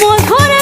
মধুর